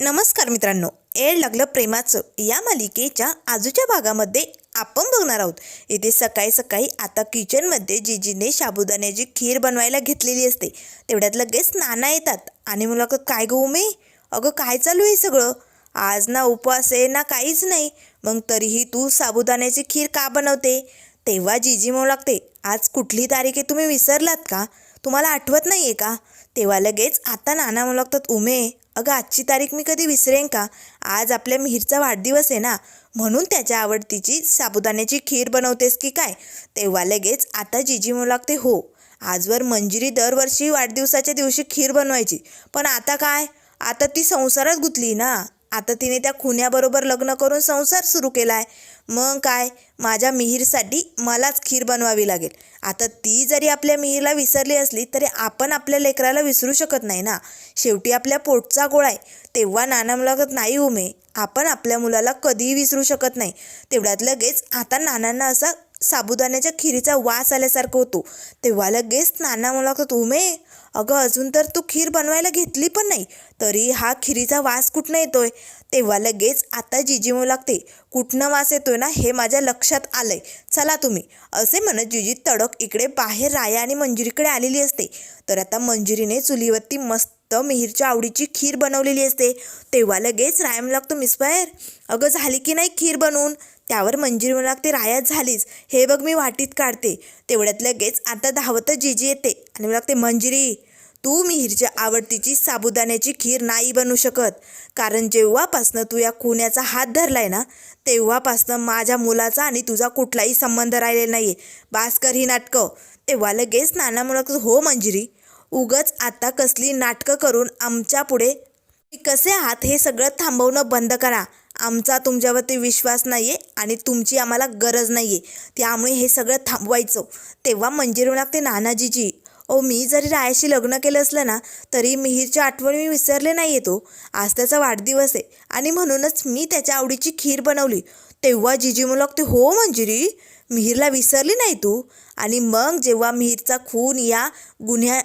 नमस्कार मित्रांनो एड लागलं प्रेमाचं या मालिकेच्या आजूच्या भागामध्ये आपण बघणार आहोत. इथे सकाळी सकाळी आता किचनमध्ये जिजीने साबुदाण्याची खीर बनवायला घेतलेली असते. तेवढ्यात लगेच नाना येतात. आणि मला का काय गहू मी अगं काय चालू आहे सगळं? आज ना उपवास आहे ना काहीच नाही. मग तरीही तू साबुदाण्याची खीर का बनवते? तेव्हा जिजी म्हणू लागते आज कुठली तारीख आहे तुम्ही विसरलात का? तुम्हाला आठवत नाही आहे का? तेव्हा लगेच आता नाना म्हणू लागतात उमे अगं आजची तारीख मी कधी विसरेन का? आज आपल्या मिहीरचा वाढदिवस आहे ना? म्हणून त्याच्या आवडतीची साबुदाण्याची खीर बनवतेस की काय? तेव्हा लगेच आता जिजी म्हणू लागते हो आजवर मंजिरी दरवर्षी वाढदिवसाच्या दिवशी खीर बनवायची. पण आता काय? आता ती संसारात गुंतली ना. आता तिने त्या खुन्याबरोबर लग्न करून संसार सुरू केला आहे मग काय? माझ्या मिहीरसाठी मलाच खीर बनवावी लागेल. आता ती जरी आपल्या मिहीरला विसरली असली तरी आपण आपल्या लेकराला विसरू शकत नाही ना? शेवटी आपल्या पोटचा गोळा आहे. तेव्हा नाना मुलागत नाही उमे. आपण आपल्या मुलाला कधीही विसरू शकत नाही. तेवढ्यात लगेच आता नानांना असा साबुदाण्याच्या खिरीचा वास आल्यासारखं होतो. तेव्हा लगेच नाना मुलाखत उमे अगं अजून तर तू खीर बनवायला घेतली पण नाही. तरी हा खिरीचा वास कुठनं येतोय? तेव्हा लगेच आता जिजीमू लागते कुठनं वास येतोय ना हे माझ्या लक्षात आलंय. चला तुम्ही. असे म्हणत जिजी तडक इकडे बाहेर राया आणि मंजिरीकडे आलेली असते. तर आता मंजिरीने चुलीवरती मस्त मिहीरच्या आवडीची खीर बनवलेली असते. तेव्हा लगेच राया लागतो मिसबायर अगं झाली की नाही खीर बनवून? त्यावर मंजिरी मला ते रायात झालीच. हे बघ मी वाटीत काढते. तेवढ्यात लगेच आता धावतच जीजी येते. आणि मला लागते मंजिरी तू मिहीरच्या आवडतीची साबुदाण्याची खीर नाही बनू शकत. कारण जेव्हापासनं तू या खुन्याचा हात धरलाय ना तेव्हापासनं माझ्या मुलाचा आणि तुझा कुठलाही संबंध राहिलेला नाही आहे भास्कर ही नाटकं. तेव्हा लगेच नाना म्हणत हो मंजिरी उगच आता कसली नाटकं करून आमच्या पुढे कसे आहात हे सगळं थांबवणं बंद करा. आमचा तुमच्यावरती विश्वास नाही आहे आणि तुमची आम्हाला गरज नाही आहे त्यामुळे हे सगळं थांबवायचं. तेव्हा मंजिरी लागते नानाजीजी ओ मी जरी रायाशी लग्न केलं असलं ना तरी मिहीरच्या आठवणी मी विसरले नाही येतो आज त्याचा वाढदिवस आहे आणि म्हणूनच मी त्याच्या आवडीची खीर बनवली. तेव्हा जिजी म्हणू लागते हो मंजिरी मिहीरला विसरली नाही तू? आणि मग जेव्हा मिहीरचा खून या गुन्ह्या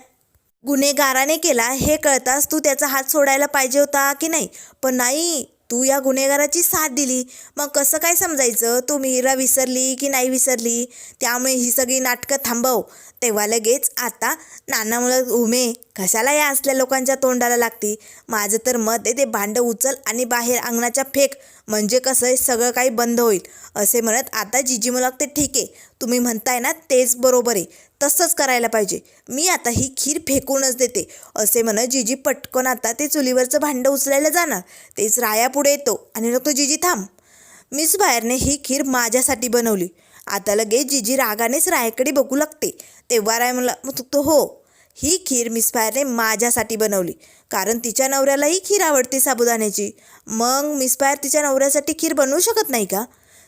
गुन्हेगाराने केला हे कळताच तू त्याचा हात सोडायला पाहिजे होता की नाही? पण नाही. तू या गुन्हेगाराची साथ दिली. मग कसं काय समजायचं? तू मीरा विसरली की नाही विसरली? त्यामुळे ही सगळी नाटकं थांबव. तेव्हा लगेच आता नाना मुलं उमे कशाला या असल्या लोकांच्या तोंडाला लागती. माझं तर मत आहे ते भांडं उचल आणि बाहेर अंगणाच्या फेक. म्हणजे कसं आहे सगळं काही बंद होईल. असे म्हणत आता जिजी मला लागते ठीक आहे. तुम्ही म्हणताय ना तेच बरोबर आहे. तसंच करायला पाहिजे. मी आता ही खीर फेकूनच देते. असे म्हणत जिजी पटकन आता ते चुलीवरचं भांडं उचलायला जाणार. तेच राया पुढे येतो आणि नको जिजी थांब. मिस बाहेरने ही खीर माझ्यासाठी बनवली. आता लगेच जिजी रागानेच रायाकडे बघू लागते. तेव्हा राय म्हणला मग तो हो. ही खीर मिस फायरने माझ्यासाठी बनवली कारण तिच्या नवऱ्याला ही खीर आवडते साबुदाण्याची. मग मिस फायर तिच्या नवऱ्यासाठी खीर बनवू शकत नाही का?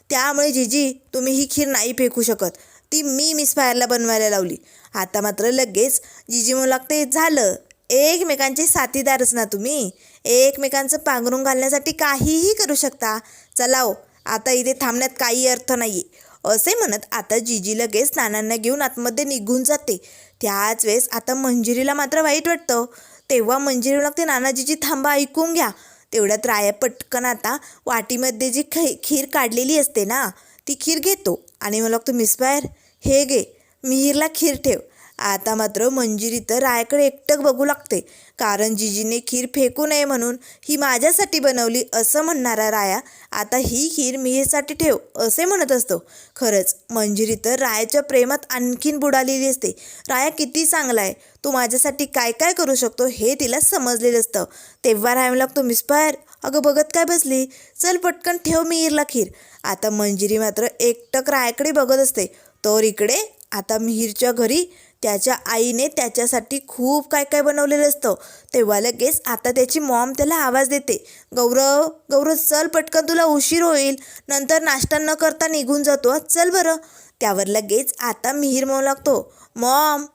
त्यामुळे जिजी तुम्ही ही खीर नाही फेकू शकत. ती मी मिस फायरला बनवायला लावली. आता मात्र लगेच जिजी म्हणू लागते झालं. एकमेकांचे साथीदारच ना तुम्ही. एकमेकांचं पांघरून घालण्यासाठी काहीही करू शकता. चलाव आता इथे थांबण्यात काही अर्थ नाही असे म्हणत आता जिजी लगेच नानांना घेऊन आतमध्ये निघून जाते. त्याच वेळेस आता मंजिरीला मात्र वाईट वाटतं. तेव्हा मंजिरी लागते नानाजीची थांबा ऐकून घ्या. तेवढ्यात राया पटकन आता वाटीमध्ये जी खै खीर काढलेली असते ना ती खीर घेतो. आणि मला लागतो मिसबाहेर हे घे मिहीरला खीर ठेव. आता मात्र मंजिरी तर रायाकडे एकटक बघू लागते. कारण जिजीने खीर फेकू नये म्हणून ही माझ्यासाठी बनवली असं म्हणणारा राया आता ही खीर मिहीरसाठी ठेव असे म्हणत असतो. खरंच मंजिरी तर रायाच्या प्रेमात आणखीन बुडालेली असते. राया किती चांगला आहे तू माझ्यासाठी काय काय करू शकतो हे तिला समजलेलं असतं. तेव्हा राया लागतो मिस्पायर अगं बघत काय बसली? चल पटकन ठेव मिहीरला खीर. आता मंजिरी मात्र एकटक रायाकडे बघत असते. तर इकडे आता मिहीरच्या घरी त्याच्या आईने त्याच्यासाठी खूप काय काय बनवलेलं असतं. तेव्हा लगेच आता त्याची मॉम त्याला आवाज देते. गौरव गौरव चल पटकन तुला उशीर होईल. नंतर नाश्ता न करता निघून जातो. चल बरं. त्यावर लगेच आता मिहीर म्हणू लागतो मॉम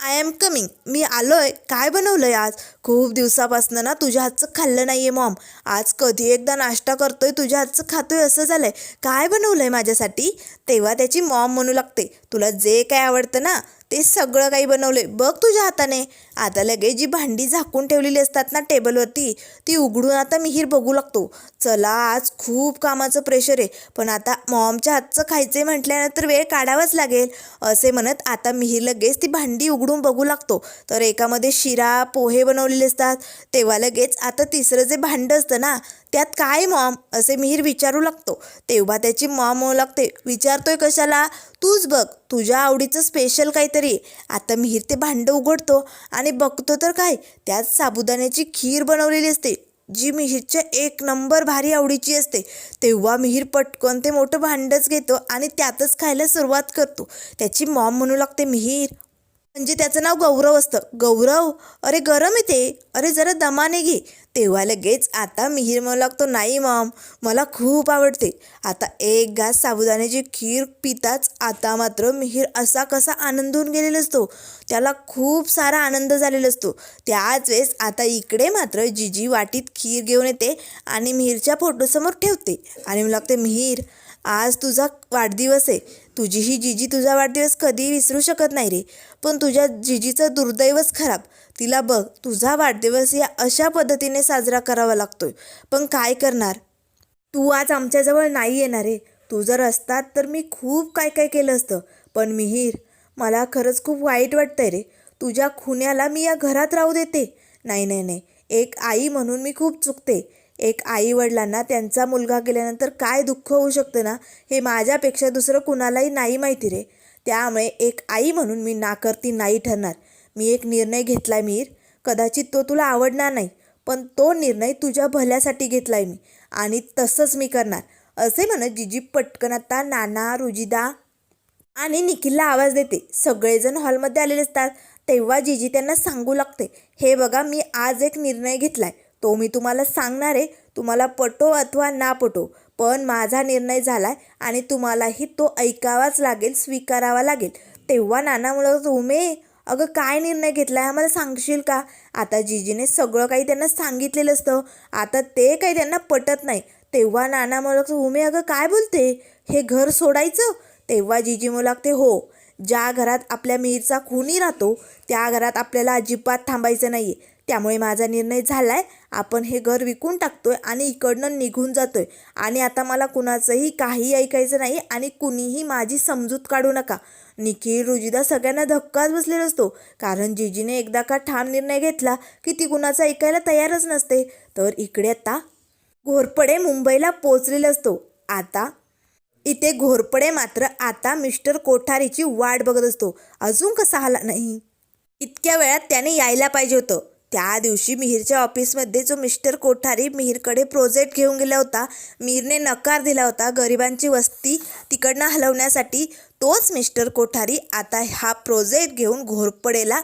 आय एम कमिंग मी आलोय. काय बनवलंय आज? खूप दिवसापासनं ना तुझ्या हातचं खाल्लं नाही आहे मॉम आज कधी एकदा नाश्ता करतोय तुझ्या हातचं खातोय असं झालंय. काय बनवलंय माझ्यासाठी? तेव्हा त्याची मॉम म्हणू लागते तुला जे काय आवडतं ना ते सगळं काही बनवलंय. बघ तुझ्या हाताने. आता लगेच जी भांडी झाकून ठेवलेली असतात ना टेबलवरती ती उघडून आता मिहीर बघू लागतो. चला आज खूप कामाचं प्रेशर आहे. पण आता मॉमच्या हातचं खायचे म्हटल्यानंतर वेळ काढावाच लागेल. असे म्हणत आता मिहीर लगेच ती भांडी उघडून बघू लागतो. तर एकामध्ये शिरा पोहे बनवलेले असतात. तेव्हा लगेच आता तिसरं जे भांडं असतं ना त्यात काय मॉम? असे मिहीर विचारू लागतो. तेव्हा त्याची मॉम म्हणू लागते. विचारतोय कशाला? तूच बघ तुझ्या आवडीचं स्पेशल काहीतरी आता मिहीर ते भांडं उघडतो आणि बघतो तर काय? त्यात साबुदाण्याची खीर बनवलेली असते जी मिहीरच्या एक नंबर भारी आवडीची असते. तेव्हा मिहीर पटकन ते मोठं भांडंच घेतो आणि त्यातच खायला सुरुवात करतो. त्याची मॉम म्हणू लागते मिहीर म्हणजे त्याचं नाव गौरव असतं. गौरव? अरे गरम येते अरे जरा दमाने घे. तेव्हा लगेच आता मिहीर म्हणू लागतो नाही मॉम मला खूप आवडते. आता एक घास साबुदाण्याची खीर पिताच आता मात्र मिहीर असा कसा आनंदून गेलेला असतो. त्याला खूप सारा आनंद झालेला असतो. त्याच वेळेस आता इकडे मात्र जिजी वाटीत खीर घेऊन येते आणि मिहीरच्या फोटोसमोर ठेवते. आणि मला लागते मिहीर आज तुझा वाढदिवस आहे. तुझी ही जिजी तुझा वाढदिवस कधी विसरू शकत नाही रे. पण तुझ्या जिजीचं दुर्दैवच खराब. तिला बघ तुझा वाढदिवस या अशा पद्धतीने साजरा करावा लागतोय. पण काय करणार? तू आज आमच्याजवळ नाही येणार आहे तू जर असतात तर मी खूप काय काय केलं असतं. पण मिहीर मला खरंच खूप वाईट वाटतंय रे. तुझ्या खुन्याला मी या घरात राहू देते. नाही नाही नाही. एक आई म्हणून मी खूप चुकते. एक आई वडिलांना त्यांचा मुलगा गेल्यानंतर काय दुःख होऊ शकतं ना हे माझ्यापेक्षा दुसरं कुणालाही नाही माहिती रे. त्यामुळे एक आई म्हणून मी नाकर्ती नाही ठरणार. मी एक निर्णय घेतलाय मीर. कदाचित तो तुला आवडणार नाही पण तो निर्णय तुझ्या भल्यासाठी घेतलाय मी आणि तसंच मी करणार असे म्हणत जिजी पटकन आता नाना रुजिदा आणि निखिलला आवाज देते. सगळेजण हॉलमध्ये आलेले असतात. तेव्हा जिजी त्यांना सांगू लागते हे बघा मी आज एक निर्णय घेतलाय. तो मी तुम्हाला सांगणार आहे. तुम्हाला पटो अथवा ना पटो पण माझा निर्णय झालाय आणि तुम्हालाही तो ऐकावाच लागेल स्वीकारावा लागेल. तेव्हा नाना म्हणत उमे अगं काय निर्णय घेतला आहे? आम्हाला सांगशील का? आता जीजीने सगळं काही त्यांना सांगितलेलं असतं. आता ते काही त्यांना पटत नाही. तेव्हा नाना मला उमे अगं काय बोलते? हे घर सोडायचं? तेव्हा जीजी म्हणू लागते हो ज्या घरात आपल्या मिहीरचा खुनी राहतो त्या घरात आपल्याला अजिबात थांबायचं नाही आहे त्यामुळे माझा निर्णय झाला आहे आपण हे घर विकून टाकतोय आणि इकडनं निघून जातोय. आणि आता मला कुणाचंही काही ऐकायचं नाही आणि कुणीही माझी समजूत काढू नका. निखिल रुजिदा सगळ्यांना धक्काच बसलेला असतो. कारण जिजीने एकदा का ठाम निर्णय घेतला की ती कुणाचा ऐकायला तयारच नसते. तर इकडे आता घोरपडे मुंबईला पोचलेला असतो. आता इथे घोरपडे मात्र आता मिस्टर कोठारीची वाट बघत असतो. अजून कसा आला नाही? इतक्या वेळात त्याने यायला पाहिजे होतं. त्या दिवशी मिहीरच्या ऑफिसमध्ये जो मिस्टर कोठारी मिहीरकडे प्रोजेक्ट घेऊन गेला होता मिहीरने नकार दिला होता गरिबांची वस्ती तिकडनं हलवण्यासाठी तोच मिस्टर कोठारी आता हा प्रोजेक्ट घेऊन घोरपडेला.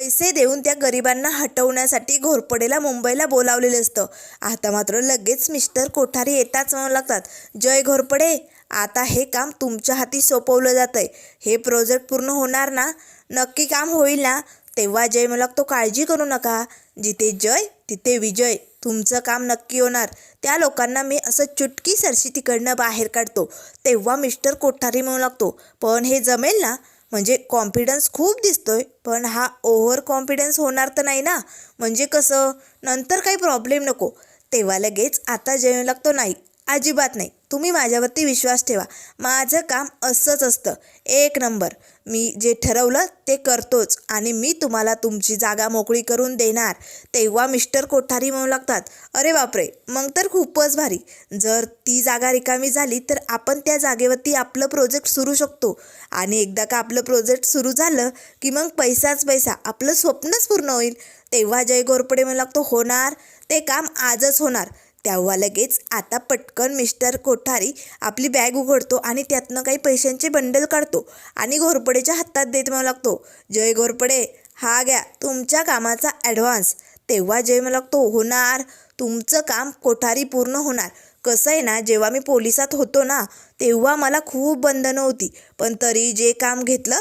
पैसे देऊन त्या गरिबांना हटवण्यासाठी घोरपडेला मुंबईला बोलावलेलं असतं. आता मात्र लगेच मिस्टर कोठारी येताच म्हणू लागतात जय घोरपडे आता हे काम तुमच्या हाती सोपवलं जातं आहे हे प्रोजेक्ट पूर्ण होणार ना? नक्की काम होईल ना? तेव्हा जय म्हणू तो काळजी करू नका. जिथे जय तिथे विजय. तुमचं काम नक्की होणार. त्या लोकांना मी असं चुटकी सरशी तिकडनं बाहेर काढतो. तेव्हा मिस्टर कोठारी म्हणू लागतो पण हे जमेल ना? म्हणजे कॉन्फिडन्स खूप दिसतोय पण हा ओव्हर कॉन्फिडन्स होणार तर नाही ना? म्हणजे कसं? नंतर काही प्रॉब्लेम नको. तेव्हा लगेच आता जेवण लागतो नाही. अजिबात नाही. तुम्ही माझ्यावरती विश्वास ठेवा. माझं काम असंच असतं. एक नंबर. मी जे ठरवलं ते करतोच आणि मी तुम्हाला तुमची जागा मोकळी करून देणार. तेव्हा मिस्टर कोठारी म्हणू लागतात अरे बापरे मग तर खूपच भारी. जर ती जागा रिकामी झाली तर आपण त्या जागेवरती आपलं प्रोजेक्ट सुरू शकतो. आणि एकदा का आपलं प्रोजेक्ट सुरू झालं की मग पैसाच पैसा आपलं स्वप्नच पूर्ण होईल. तेव्हा जय गोरपडे म्हणू लागतो होणार. ते काम आजच होणार. तेव्हा लगेच आता पटकन मिस्टर कोठारी आपली बॅग उघडतो आणि त्यातनं काही पैशांचे बंडल काढतो आणि घोरपडेच्या हातात देत म्हणू लागतो जय घोरपडे हा घ्या तुमच्या कामाचा ॲडव्हान्स तेव्हा जय म्हणू लागतो होणार तुमचं काम कोठारी पूर्ण होणार. कसं आहे ना जेव्हा मी पोलिसात होतो ना तेव्हा मला खूप बंधनं होती. पण तरी जे काम घेतलं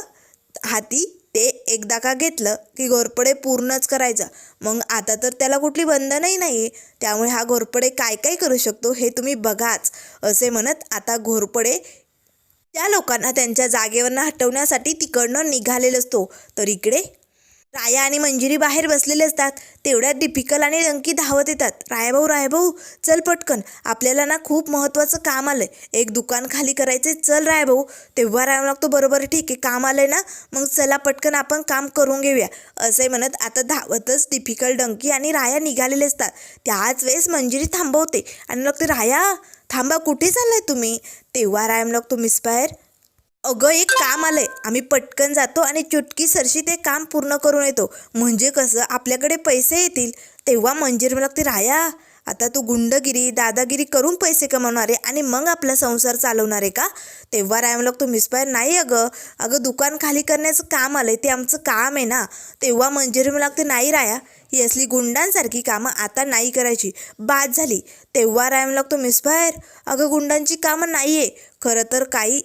हाती ते एकदा का घेतलं की घोरपडे पूर्णच करायचा. मग आता तर त्याला कुठली बंधनही नाही आहे त्यामुळे हा घोरपडे काय काय करू शकतो हे तुम्ही बघाच. असे म्हणत आता घोरपडे त्या लोकांना त्यांच्या जागेवरनं हटवण्यासाठी तिकडनं निघालेलं असतो तर इकडे राया आणि मंजिरी बाहेर बसलेले असतात. तेवढ्यात डिफिकल आणि रंकी धावत येतात. रायाभाऊ रायाभाऊ चल पटकन. आपल्याला ना खूप महत्त्वाचं काम आलं आहे एक दुकान खाली करायचे चल रायाभाऊ. तेव्हा राया लागतो बरोबर ठीक आहे काम आलंय ना? मग चला पटकन आपण काम करून घेऊया. असे म्हणत आता धावतच डिफिकल डंकी आणि राया निघालेले असतात. त्याच वेळेस मंजिरी थांबवते. आणि लागते राया थांबा कुठे चाललाय तुम्ही? तेव्हा राया लागतो मिस्पायर अगं एक काम आलंय. आम्ही पटकन जातो आणि चुटकी सरशी ते काम पूर्ण करून येतो. म्हणजे कसं आपल्याकडे पैसे येतील. तेव्हा मंजीर मला लागते राया आता तू गुंडगिरी दादागिरी करून पैसे कमावणार आहे आणि मग आपला संसार चालवणार आहे का? तेव्हा राय मला लागतो मिसपायर नाही अगं. अगं दुकान खाली करण्याचं काम आलंय. ते आमचं काम आहे ना. तेव्हा मंजिरी मला लागते नाही राया. ही असली गुंडांसारखी कामं आता नाही करायची. बाद झाली. तेव्हा राय मला लागतो मिसबाहेर अगं गुंडांची कामं नाही आहे खरं तर काही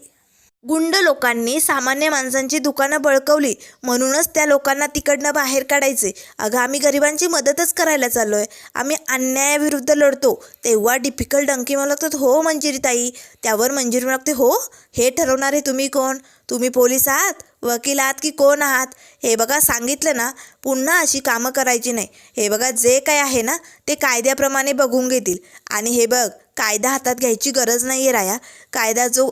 गुंड लोकांनी सामान्य माणसांची दुकानं बळकवली म्हणूनच त्या लोकांना तिकडनं बाहेर काढायचे. अगं आम्ही गरिबांची मदतच करायला चाललो आहे आम्ही अन्यायाविरुद्ध लढतो. तेव्हा डिफिकल्ट डंकी मला लागतात हो मंजिरी ताई त्यावर मंजिरी मला लागते हो हे ठरवणारे तुम्ही कोण? तुम्ही पोलीस आहात? वकील आहात की कोण आहात? हे बघा सांगितलं ना पुन्हा अशी कामं करायची नाही. हे बघा जे काय आहे ना ते कायद्याप्रमाणे बघून घेतील. आणि हे बघ कायदा हातात घ्यायची गरज नाही आहे राया. कायदा जो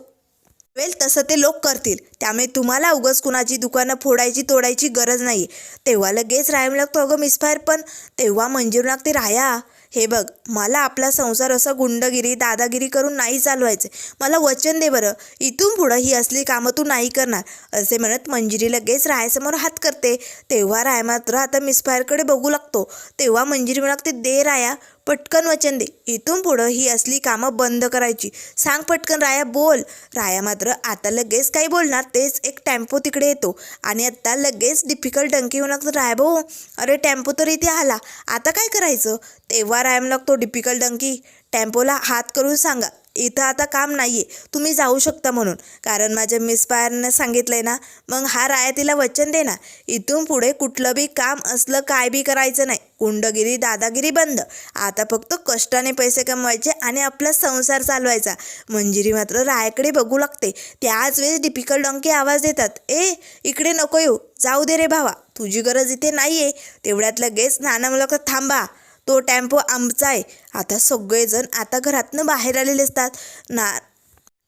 वेल तसं ते लोक करतील. त्यामुळे तुम्हाला उगाच कुणाची दुकानं फोडायची तोडायची गरज नाही. तेव्हा लगेच राहायला लागतो अगं मिसफायर पण तेव्हा मंजूर लागते राया. हे बघ मला आपला संसार असं गुंडगिरी दादागिरी करून नाही चालवायचे मला वचन दे बरं. इथून पुढं ही असली कामं तू नाही करणार. असे म्हणत मंजिरी लगेच रायासमोर हात करते. तेव्हा राय मात्र आता मिसफायरकडे बघू लागतो. तेव्हा मंजिरी म्हणते दे राया. पटकन वचन दे. इथून पुढं ही असली कामं बंद करायची. सांग पटकन राया बोल. राया मात्र आता लगेच काही बोलणार तेच एक टेम्पो तिकडे येतो. आणि आत्ता लगेच डिफिकल्ट डंकी होऊ लागतो राया भाऊ. अरे टेम्पो तर इथे आला. आता काय करायचं? तेव्हा रायम लागतो डिफिकल्ट डंकी. टेम्पोला हात करून सांगा. इथं आता काम नाही आहे तुम्ही जाऊ शकता म्हणून. कारण माझ्या मिसपायरनं सांगितलं आहे ना मग हा राया तिला वचन दे ना. इथून पुढे कुठलं बी काम असलं काय बी करायचं नाही. गुंडगिरी दादागिरी बंद. आता फक्त कष्टाने पैसे कमवायचे आणि आपला संसार चालवायचा. मंजिरी मात्र रायाकडे बघू लागते. त्याच वेळेस डिफिकल्ट डंके आवाज देतात ए इकडे नको येऊ. जाऊ दे रे भावा. तुझी गरज इथे नाही आहे तेवढ्यात लगेच नाना मुलाखत थांबा. तो टेम्पो आमचा आहे. आता सगळेजण आता घरातनं बाहेर आलेले असतात. ना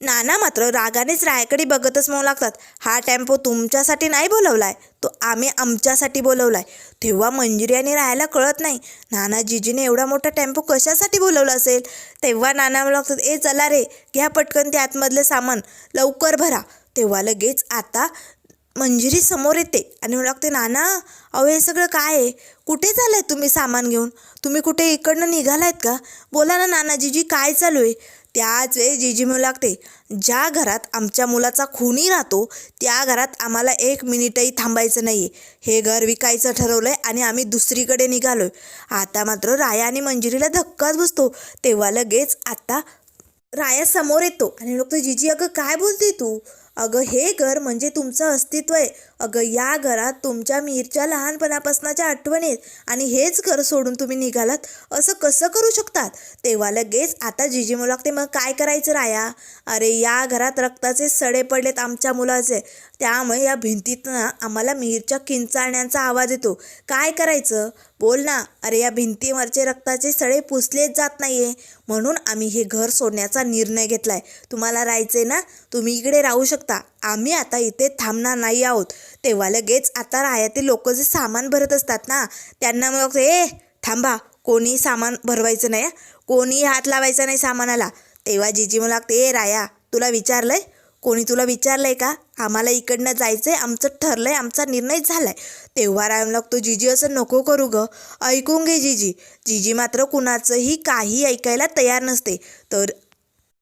नाना मात्र रागानेच रायाकडे बघतच म्हणू लागतात. हा टेम्पो तुमच्यासाठी नाही बोलवलाय तो आम्ही आमच्यासाठी बोलवलाय. तेव्हा मंजुरियाने राहायला रायाला कळत नाही. नाना जिजीने एवढा मोठा टेम्पो कशासाठी बोलवला असेल? तेव्हा नाना म्हणू लागतात ए चला रे घ्या पटकन ते आतमधलं सामान लवकर भरा. तेव्हा लगेच आता मंजिरी समोर येते आणि म्हणू लागते नाना अहो हे सगळं काय आहे? कुठे चाललंय तुम्ही सामान घेऊन? तुम्ही कुठे इकडनं निघालायत का? बोला ना नाना जीजी काय चालू आहे? त्याच वेळेस जीजी म्हणू लागते ज्या घरात आमच्या मुलाचा खूनी राहतो त्या घरात आम्हाला एक मिनिटही थांबायचं नाही आहे हे घर विकायचं ठरवलं आहे आणि आम्ही दुसरीकडे निघालो आहे आता मात्र राया आणि मंजिरीला धक्काच बसतो. तेव्हा लगेच आता राया समोर येतो आणि लोक जीजी अगं काय बोलते तू? अगं हे घर म्हणजे तुमचं अस्तित्व आहे. अगं या घरात तुमच्या मीरच्या लहानपणापासूनच्या आठवणीत आणि हेच घर सोडून तुम्ही निघालात असं कसं करू शकतात? तेव्हा लगेच आता जिजी मुलं लागते मग काय करायचं राया? अरे या घरात रक्ताचे सडे पडलेत आमच्या मुलाचे. त्यामुळे या भिंतीतनं आम्हाला मिरच्या किंचाळण्यांचा आवाज येतो. काय करायचं? बोल ना. अरे या भिंतीवरचे रक्ताचे सडे पुसलेच जात नाहीये. म्हणून आम्ही हे घर सोडण्याचा निर्णय घेतलाय. तुम्हाला राहायचे ना? तुम्ही इकडे राहू शकता. आम्ही आता इथे थांबणार नाही आहोत. तेव्हा लगेच आता रायातील लोक जे सामान भरत असतात ना त्यांना मग ए थांबा कोणी सामान भरवायचं नाही कोणी हात लावायचा नाही सामानाला. तेव्हा जीजी मला लागते ए राया तुला विचारलंय? कोणी तुला विचारलंय का? आम्हाला इकडनं जायचंय आमचं ठरलंय आमचा निर्णय झालाय. तेव्हा राम लागतो जीजी असं नको करू ग. ऐकून घे जीजी. जीजी मात्र कुणाचंही काही ऐकायला तयार नसते. तर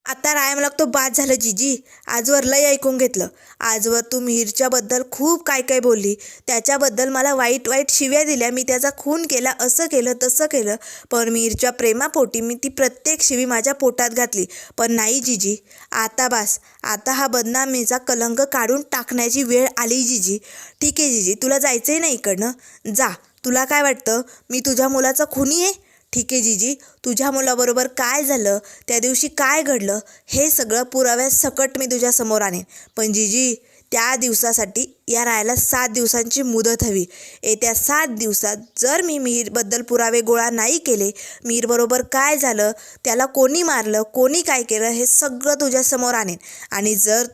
आता रायम लागतो बाद झालं जीजी. आजवर लय ऐकून घेतलं. आजवर तू मिहीरच्याबद्दल खूप काय काय बोलली. त्याच्याबद्दल मला वाईट वाईट शिव्या दिल्या. मी त्याचा खून केला असं केलं तसं केलं. पण मिहीरच्या प्रेमापोटी मी ती प्रत्येक शिवी माझ्या पोटात घातली. पण नाही जीजी. आता बास. आता हा बदनामीचा कलंक काढून टाकण्याची वेळ आली जीजी. ठीक आहे जीजी. तुला जायचं आहे ना इकडनं? जा. तुला काय वाटतं? मी तुझ्या मुलाचा खुनी आहे? ठीक आहे जीजी. तुझ्या मुलाबरोबर काय झालं त्या दिवशी काय घडलं हे सगळं पुराव्या सकट मी तुझ्यासमोर आणेन. पण जीजी त्या दिवसासाठी या रायाला सात दिवसांची मुदत हवी. येत्या सात दिवसात जर मी मिहीरबद्दल पुरावे गोळा नाही केले मिहीरबरोबर काय झालं त्याला कोणी मारलं कोणी काय केलं हे सगळं तुझ्यासमोर आणेन. आणि जर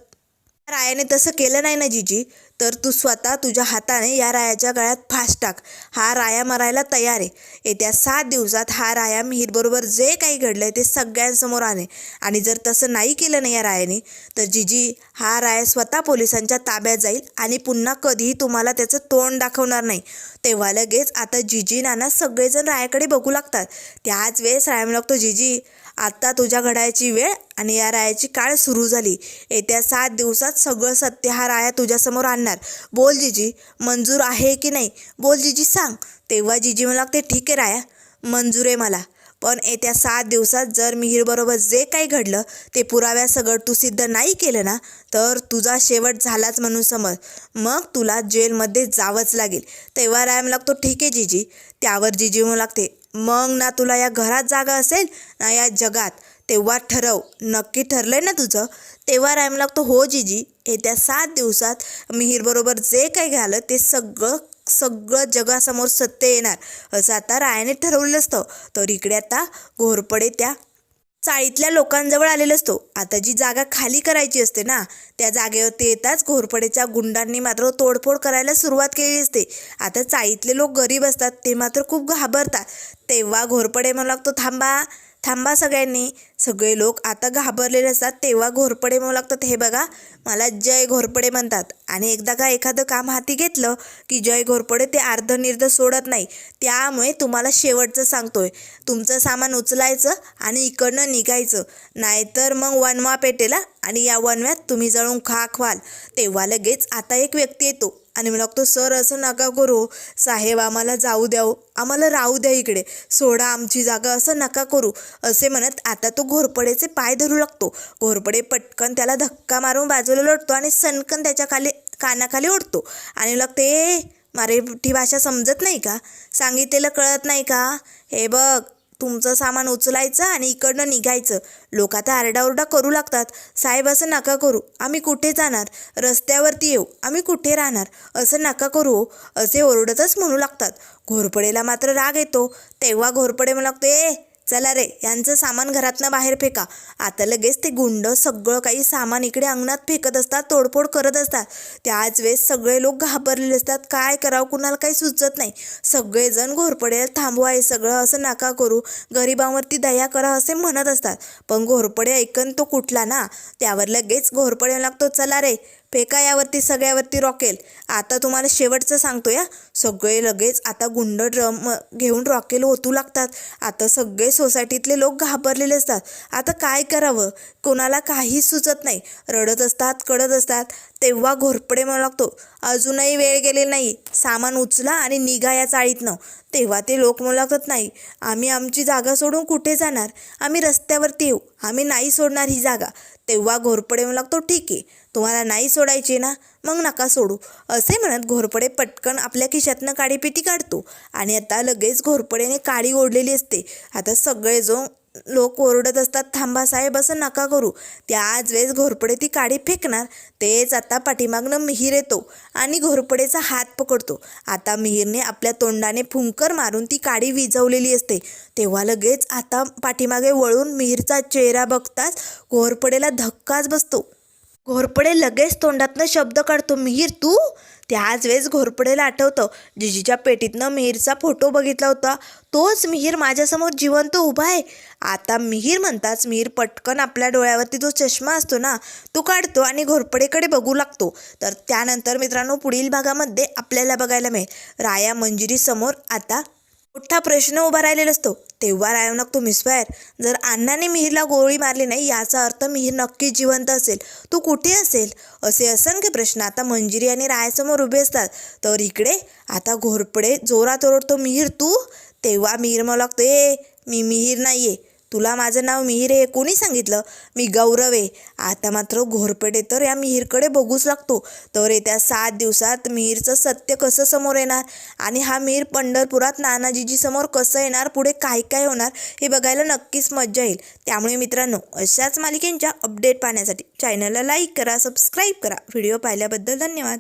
रायाने तसं केलं नाही ना जीजी तर तू स्वतः तुझ्या हाताने या रायाच्या गळ्यात फास्ट टाक. हा राया मरायला तयार आहे. येत्या सात दिवसात हा राया मिहीरबरोबर जे काही घडलं आहे ते सगळ्यांसमोर आणे आणि जर तसं नाही केलं नाही या रायाने तर जिजी हा राया स्वतः पोलिसांच्या ताब्यात जाईल आणि पुन्हा कधीही तुम्हाला त्याचं तोंड दाखवणार नाही. तेव्हा लगेच आता जिजी नाना सगळेजण रायाकडे बघू लागतात. त्याच वेळेस राया लागतो जिजी आता तुझ्या घड्याची वेळ आणि या रायाची काळ सुरू झाली. येत्या सात दिवसात सगळं सत्य हा राया तुझ्यासमोर आणणार. बोल जीजी मंजूर आहे की नाही? बोल जीजी सांग. तेव्हा जीजी मला लागते ठीक आहे राया मंजूर आहे मला. पण येत्या सात दिवसात जर मिहीरबरोबर जे काही घडलं ते पुराव्या सगळं तू सिद्ध नाही केलं ना तर तुझा शेवट झालाच म्हणून समज. मग तुला जेलमध्ये जावंच लागेल. तेव्हा राया मला लागतो ठीक आहे जीजी. त्यावर जीजी म्हणू लागते मग ना तुला या घरात जागा असेल ना या जगात. तेव्हा ठरव. नक्की ठरलं आहे ना तुझं? तेव्हा रायम लागतो. हो जीजी. येत्या सात दिवसात मिहीरबरोबर जे काही घालं ते सगळं सगळं जगासमोर सत्य येणार. असं आता रायाने ठरवलं असतं. तर इकडे आता घोरपडे त्या चाळीतल्या लोकांजवळ आलेला असतो. आता जी जागा खाली करायची असते ना त्या जागेवरती येताच घोरपडेच्या गुंडांनी मात्र तोडफोड करायला सुरुवात केली असते. आता चाळीतले लोक गरीब असतात ते मात्र खूप घाबरतात. तेव्हा घोरपडे म्हणू लागतो थांबा थांबा सगळ्यांनी. सगळे लोक आता घाबरलेले असतात तेव्हा घोरपडे म्हणू लागतात. हे बघा मला जय घोरपडे म्हणतात. आणि एकदा का एखादं काम हाती घेतलं की जय घोरपडे ते अर्धनिर्ध सोडत नाही. त्यामुळे तुम्हाला शेवटचं सांगतोय. तुमचं सामान उचलायचं आणि इकडनं निघायचं. नाहीतर मग वनवा पेटेला आणि या वनव्यात तुम्ही जळून खाक व्हाल. तेव्हा लगेच आता एक व्यक्ती येतो. आणि मी लागतो सर असं नका करू. साहेब आम्हाला जाऊ द्या हो. आम्हाला राहू द्या इकडे. सोडा आमची जागा. असं नका करू. असे म्हणत आता तो घोरपडेचे पाय धरू लागतो. घोरपडे पटकन त्याला धक्का मारून बाजूला लोटतो आणि सनकन त्याच्याखाली कानाखाली ओढतो. आणि लागते ए मराठी भाषा समजत नाही का? सांगितलेलं कळत नाही का? हे बघ तुमचं सामान उचलायचं आणि इकडनं निघायचं. लोक आता आरडाओरडा करू लागतात. साहेब असं नका करू. आम्ही कुठे जाणार? रस्त्यावरती येऊ. आम्ही कुठे राहणार? असं नका करू हो. असे ओरडतच म्हणू लागतात. घोरपडेला मात्र राग येतो. तेव्हा घोरपडे म्हणू लागतो ए चला रे यांचं सामान घरातनं बाहेर फेका. आता लगेच ते गुंड सगळं काही सामान इकडे अंगणात फेकत असतात तोडफोड करत असतात. त्याच वेळेस सगळे लोक घाबरलेले असतात. काय करावं कुणाला काही सुचत नाही. सगळेजण घोरपडे थांबवा हे सगळं असं नका करू. गरिबांवरती दया करा असे म्हणत असतात. पण घोरपडे ऐकन तो कुठला ना? त्यावर लगेच घोरपडे लागतो. चला रे फेका यावरती सगळ्यावरती रॉकेल. आता तुम्हाला शेवटचं सांगतो या सगळे लगेच आता गुंड ड्रम घेऊन रॉकेल ओतू लागतात. आता सगळे सोसायटीतले लोक घाबरलेले असतात. आता काय करावं? कोणाला काहीच सुचत नाही. रडत असतात कडत असतात. तेव्हा घोरपडे म्हणू लागतो. अजूनही वेळ गेलेली नाही. सामान उचला आणि निघा या चाळीतनं. तेव्हा ते लोक म्हणू लागत नाही. आम्ही आमची जागा सोडून कुठे जाणार? आम्ही रस्त्यावरती येऊ. आम्ही नाही सोडणार ही जागा. तेव्हा घोरपडे म्हणू लागतो ठीक आहे. तुम्हाला नाही सोडायची ना मग नका सोडू. असे म्हणत घोरपडे पटकन आपल्या खिशातनं काडीपिटी काढतो. आणि आता लगेच घोरपडेने काडी ओढलेली असते. आता सगळे जो लोक ओरडत असतात थांबा साहेब असं नका करू. त्याच वेळेस घोरपडे ती काडी फेकणार तेच आता पाठीमागनं मिहीर येतो. आणि घोरपडेचा हात पकडतो. आता मिहीरने आपल्या तोंडाने फुंकर मारून ती काडी विझवलेली असते. तेव्हा लगेच आता पाठीमागे वळून मिहीरचा चेहरा बघताच घोरपडेला धक्काच बसतो. घोरपडे लगेच तोंडातनं शब्द काढतो. मिहीर तू? त्याच वेळेस घोरपडेला आठवतं. जिजीच्या पेटीतनं मिहीरचा फोटो बघितला होता. तोच मिहीर माझ्यासमोर जिवंत उभा आहे. आता मिहीर म्हणताच मिहीर पटकन आपल्या डोळ्यावरती जो चष्मा असतो ना तो काढतो आणि घोरपडेकडे बघू लागतो. तर त्यानंतर मित्रांनो पुढील भागामध्ये आपल्याला बघायला मिळेल. राया मंजिरीसमोर आता मोठा प्रश्न उभा राहिलेला असतो. तेव्हा रायवनक लागतो मिसफायर जर अण्णाने मिहीरला गोळी मारली नाही याचा अर्थ मिहीर नक्की जिवंत असेल. तो कुठे असेल? असे असंख्य प्रश्न आता मंजिरी आणि रायासमोर उभे असतात. तर इकडे आता घोरपडे जोरात ओरडतो मिहीर तू? तेव्हा मिहीर मला लागतो ए मी मिहीर नाही आहे तुला माझं नाव मिहीर आहे कोणी सांगितलं? मी गौरव आहे. आता मात्र घोरपेटे तर या मिहीरकडे बघूच लागतो. तर येत्या सात दिवसात मिहीरचं सत्य कसं समोर येणार? आणि हा मिहीर पंढरपुरात नानाजीजी समोर कसं येणार? पुढे काय काय होणार? हे बघायला नक्कीच मज्जा येईल. त्यामुळे मित्रांनो अशाच मालिकेंच्या अपडेट पाहण्यासाठी चॅनलला लाईक करा सबस्क्राईब करा. व्हिडिओ पाहिल्याबद्दल धन्यवाद.